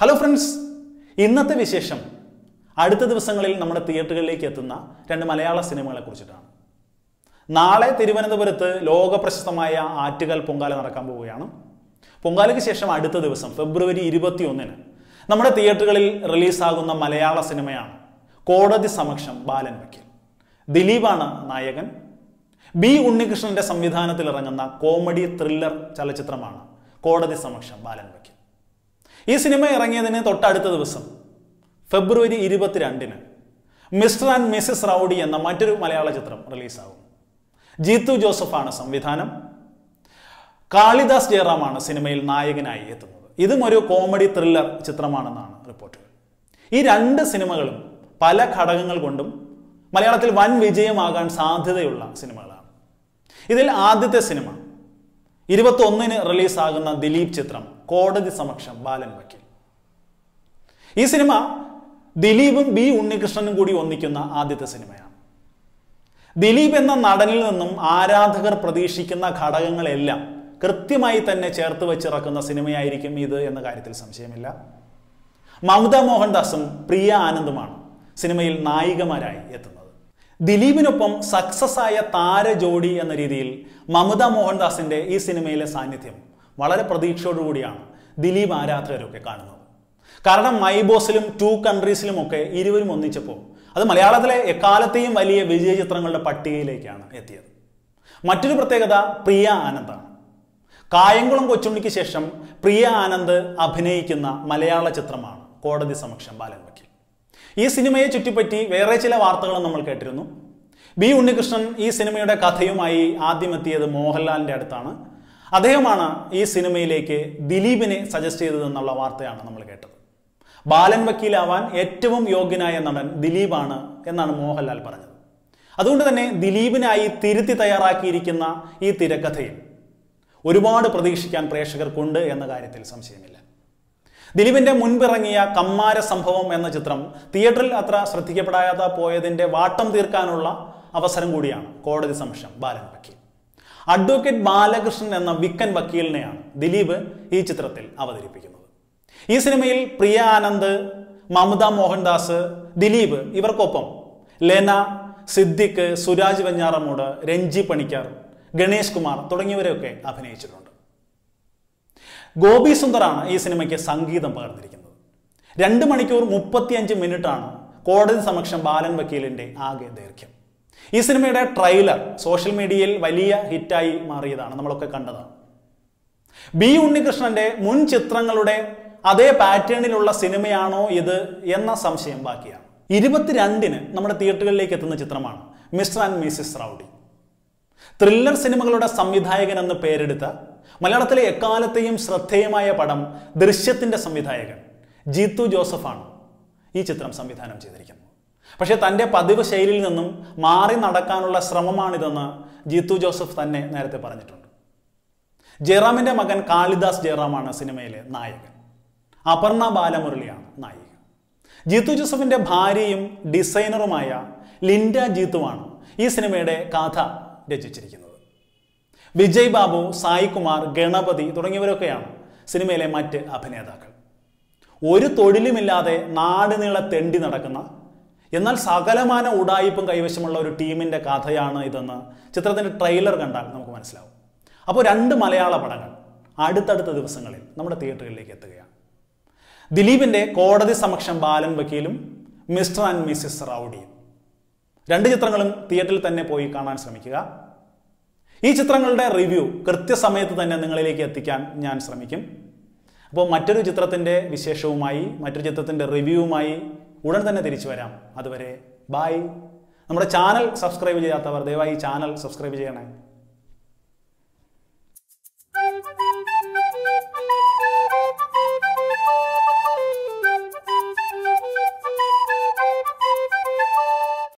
Hello friends ഇന്നത്തെ വിശേഷം അടുത്ത ദിവസങ്ങളിൽ നമ്മുടെ തിയേറ്ററുകളിലേക്ക് എത്തുന്ന രണ്ട് മലയാള സിനിമകളെ കുറിച്ചിട്ടാണ്. നാളെ തിരുവനന്തപുരത്ത് ലോക പ്രശസ്തമായ ആറ്റുകാൽ പൊങ്കാല നടക്കാൻ പോവുകയാണ്. പൊങ്കാലയ്ക്ക് ശേഷം അടുത്ത ദിവസം ഫെബ്രുവരി ഇരുപത്തി ഒന്നിന് നമ്മുടെ തിയേറ്ററുകളിൽ റിലീസാകുന്ന മലയാള സിനിമയാണ് കോടതി സമക്ഷം ബാലൻ വക്കീൽ. ദിലീപാണ് നായകൻ. ബി ഉണ്ണികൃഷ്ണന്റെ സംവിധാനത്തിൽ ഇറങ്ങുന്ന കോമഡി ത്രില്ലർ ചലച്ചിത്രമാണ് കോടതി സമക്ഷം ബാലൻ വക്കീൽ. ഈ സിനിമ ഇറങ്ങിയതിന് തൊട്ടടുത്ത ദിവസം ഫെബ്രുവരി ഇരുപത്തിരണ്ടിന് മിസ്റ്റർ ആൻഡ് മിസ്സസ് റൗഡി എന്ന മറ്റൊരു മലയാള ചിത്രം റിലീസാകും. ജീത്തു ജോസഫാണ് സംവിധാനം. കാളിദാസ് ജയറാമാണ് സിനിമയിൽ നായകനായി എത്തുന്നത്. ഇതും ഒരു കോമഡി ത്രില്ലർ ചിത്രമാണെന്നാണ് റിപ്പോർട്ടുകൾ. ഈ രണ്ട് സിനിമകളും പല ഘടകങ്ങൾ കൊണ്ടും മലയാളത്തിൽ വൻ വിജയമാകാൻ സാധ്യതയുള്ള സിനിമകളാണ്. ഇതിൽ ആദ്യത്തെ സിനിമ ഇരുപത്തി ഒന്നിന് റിലീസാകുന്ന ദിലീപ് ചിത്രം കോടതി സമക്ഷം ബാലൻ വക്കീൽ. ഈ സിനിമ ദിലീപും ബി ഉണ്ണികൃഷ്ണനും കൂടി ഒന്നിക്കുന്ന ആദ്യത്തെ സിനിമയാണ്. ദിലീപ് എന്ന നടനിൽ നിന്നും ആരാധകർ പ്രതീക്ഷിക്കുന്ന ഘടകങ്ങളെല്ലാം കൃത്യമായി തന്നെ ചേർത്ത് വെച്ചിറക്കുന്ന സിനിമയായിരിക്കും ഇത് എന്ന കാര്യത്തിൽ സംശയമില്ല. മമത മോഹൻദാസും പ്രിയ ആനന്ദുമാണ് സിനിമയിൽ നായികമാരായി എത്തുന്നത്. ദിലീപിനൊപ്പം സക്സസ് ആയ താരജോഡി എന്ന രീതിയിൽ മമത മോഹൻദാസിന്റെ ഈ സിനിമയിലെ സാന്നിധ്യം വളരെ പ്രതീക്ഷയോടുകൂടിയാണ് ദിലീപ് ആരാധകരൊക്കെ കാണുന്നത്. കാരണം മൈബോസിലും ടു കൺട്രീസിലും ഒക്കെ ഇരുവരും ഒന്നിച്ചപ്പോൾ അത് മലയാളത്തിലെ എക്കാലത്തെയും വലിയ വിജയ ചിത്രങ്ങളുടെ പട്ടികയിലേക്കാണ് എത്തിയത്. മറ്റൊരു പ്രത്യേകത പ്രിയ ആനന്ദാണ് കായംകുളം കൊച്ചുണ്ണിക്ക് ശേഷം പ്രിയ ആനന്ദ് അഭിനയിക്കുന്ന മലയാള ചിത്രമാണ് കോടതി സമക്ഷം ബാലൻ വക്കീൽ. ഈ സിനിമയെ ചുറ്റിപ്പറ്റി വേറെ ചില വാർത്തകളും നമ്മൾ കേട്ടിരുന്നു. ബി ഉണ്ണികൃഷ്ണൻ ഈ സിനിമയുടെ കഥയുമായി ആദ്യമെത്തിയത് മോഹൻലാലിന്റെ അടുത്താണ്. അദ്ദേഹമാണ് ഈ സിനിമയിലേക്ക് ദിലീപിനെ സജസ്റ്റ് ചെയ്തതെന്നുള്ള വാർത്തയാണ് നമ്മൾ കേട്ടത്. ബാലൻ വക്കീലാവാൻ ഏറ്റവും യോഗ്യനായ നടൻ ദിലീപാണ് എന്നാണ് മോഹൻലാൽ പറഞ്ഞത്. അതുകൊണ്ട് തന്നെ ദിലീപിനായി തിരുത്തി തയ്യാറാക്കിയിരിക്കുന്ന ഈ തിരക്കഥയിൽ ഒരുപാട് പ്രതീക്ഷിക്കാൻ പ്രേക്ഷകർക്കുണ്ട് എന്ന കാര്യത്തിൽ സംശയമില്ല. ദിലീപിന്റെ മുൻപിറങ്ങിയ കമ്മാര സംഭവം എന്ന ചിത്രം തിയേറ്ററിൽ അത്ര ശ്രദ്ധിക്കപ്പെടാതെ പോയതിന്റെ വാട്ടം തീർക്കാനുള്ള അവസരം കൂടിയാണ് കോടതി സംശയം ബാലൻ വക്കീൽ. അഡ്വക്കേറ്റ് ബാലകൃഷ്ണൻ എന്ന വിക്കൻ വക്കീലിനെയാണ് ദിലീപ് ഈ ചിത്രത്തിൽ അവതരിപ്പിക്കുന്നത്. ഈ സിനിമയിൽ പ്രിയ ആനന്ദ് മമത മോഹൻദാസ് ദിലീപ് ഇവർക്കൊപ്പം ലെന സിദ്ദിഖ് സുരാജ് വെഞ്ഞാറമൂട് രഞ്ജി പണിക്കർ ഗണേഷ് കുമാർ തുടങ്ങിയവരെയൊക്കെ അഭിനയിച്ചിട്ടുണ്ട്. ഗോപി സുന്ദറാണ് ഈ സിനിമയ്ക്ക് സംഗീതം പകർന്നിരിക്കുന്നത്. രണ്ട് മണിക്കൂർ മുപ്പത്തിയഞ്ച് മിനിറ്റാണ് കോടതി സമക്ഷം ബാലൻ വക്കീലിന്റെ ആകെ ദൈർഘ്യം. ഈ സിനിമയുടെ ട്രെയിലർ സോഷ്യൽ മീഡിയയിൽ വലിയ ഹിറ്റായി മാറിയതാണ് നമ്മളൊക്കെ കണ്ടതാണ്. ബി ഉണ്ണികൃഷ്ണന്റെ മുൻ ചിത്രങ്ങളുടെ അതേ പാറ്റേണിലുള്ള സിനിമയാണോ ഇത് എന്ന സംശയം ബാക്കിയാണ്. ഇരുപത്തിരണ്ടിന് നമ്മുടെ തിയേറ്ററുകളിലേക്ക് എത്തുന്ന ചിത്രമാണ് Mr and Mrs rowdy. Thriller സിനിമകളുടെ സംവിധായകൻ എന്ന് പേരെടുത്ത മലയാളത്തിലെ എക്കാലത്തെയും ശ്രദ്ധേയമായ പടം ദൃശ്യത്തിന്റെ സംവിധായകൻ ജീത്തു ജോസഫാണ് ഈ ചിത്രം സംവിധാനം ചെയ്തിരിക്കുന്നത്. പക്ഷേ തന്റെ പതിവ് ശൈലിയിൽ നിന്നും മാറി നടക്കാനുള്ള ശ്രമമാണിതെന്ന് ജീത്തു ജോസഫ് തന്നെ നേരത്തെ പറഞ്ഞിട്ടുണ്ട്. ജയറാമിന്റെ മകൻ കാളിദാസ് ജയറാമാണ് സിനിമയിലെ നായകൻ. അപർണ ബാലമുരളിയാണ് നായിക. ജീത്തു ജോസഫിന്റെ ഭാര്യയും ഡിസൈനറുമായ ലിൻഡ ജീത്തുവാണ് ഈ സിനിമയുടെ കഥ രചിച്ചിരിക്കുന്നത്. വിജയ് ബാബു സായികുമാർ ഗണപതി തുടങ്ങിയവരൊക്കെയാണ് സിനിമയിലെ മറ്റ് അഭിനേതാക്കൾ. ഒരു തൊഴിലുമില്ലാതെ നാടിനീള നീളെ തെണ്ടി നടക്കുന്ന എന്നാൽ സകലമാന ഉടായിപ്പും കൈവശമുള്ള ഒരു ടീമിന്റെ കഥയാണ് ഇതെന്ന് ചിത്രത്തിന്റെ ട്രെയിലർ കണ്ടാൽ നമുക്ക് മനസ്സിലാവും. അപ്പോൾ രണ്ട് മലയാള പടങ്ങൾ അടുത്തടുത്ത ദിവസങ്ങളിൽ നമ്മുടെ തിയേറ്ററുകളിലേക്ക് എത്തുകയാണ്. ദിലീപിന്റെ കോടതി സമക്ഷം ബാലൻ വക്കീലും മിസ്റ്റർ ആൻഡ് മിസ്സിസ് റൗഡിയും. രണ്ട് ചിത്രങ്ങളും തിയേറ്ററിൽ തന്നെ പോയി കാണാൻ ശ്രമിക്കുക. ഈ ചിത്രങ്ങളുടെ റിവ്യൂ കൃത്യസമയത്ത് തന്നെ നിങ്ങളിലേക്ക് എത്തിക്കാൻ ഞാൻ ശ്രമിക്കും. അപ്പോൾ മറ്റൊരു ചിത്രത്തിന്റെ വിശേഷവുമായി മറ്റൊരു ചിത്രത്തിന്റെ റിവ്യൂവുമായി ഉടൻ തന്നെ തിരിച്ചു വരാം. അതുവരെ ബായ് നമ്മുടെ ചാനൽ സബ്സ്ക്രൈബ് ചെയ്യാത്തവർ ദയവായി ചാനൽ സബ്സ്ക്രൈബ് ചെയ്യണേ.